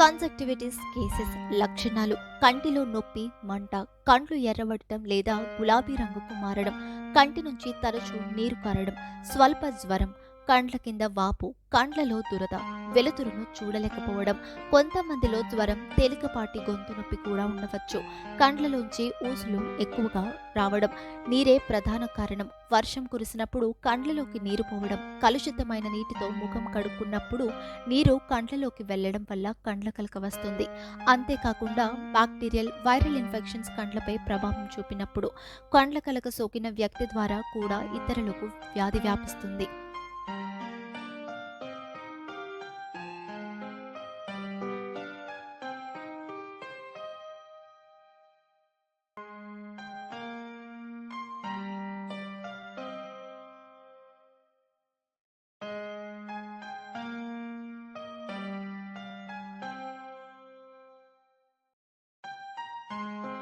కన్జక్టివిటీస్ cases లక్షణాలు. కంటిలో నొప్పి మంట కండ్లు ఎర్రబడటం లేదా గులాబీ రంగుకు మారడం కంటి నుంచి తరచూ నీరు కారడం స్వల్ప జ్వరం కండ్ల కింద వాపు కండ్లలో దురద వెలుతురును చూడలేకపోవడం కొంతమందిలో జ్వరం తేలికపాటి గొంతు నొప్పి కూడా ఉండవచ్చు. కండ్లలోంచి ఊసులు ఎక్కువగా రావడం నీరే ప్రధాన కారణం. వర్షం కురిసినప్పుడు కండ్లలోకి నీరు పోవడం కలుషితమైన నీటితో ముఖం కడుక్కున్నప్పుడు నీరు కండ్లలోకి వెళ్ళడం వల్ల కండ్ల కలక వస్తుంది. అంతేకాకుండా బాక్టీరియల్ వైరల్ ఇన్ఫెక్షన్స్ కండ్లపై ప్రభావం చూపినప్పుడు కండ్ల కలక సోకిన వ్యక్తి ద్వారా కూడా ఇతరులకు వ్యాధి వ్యాపిస్తుంది.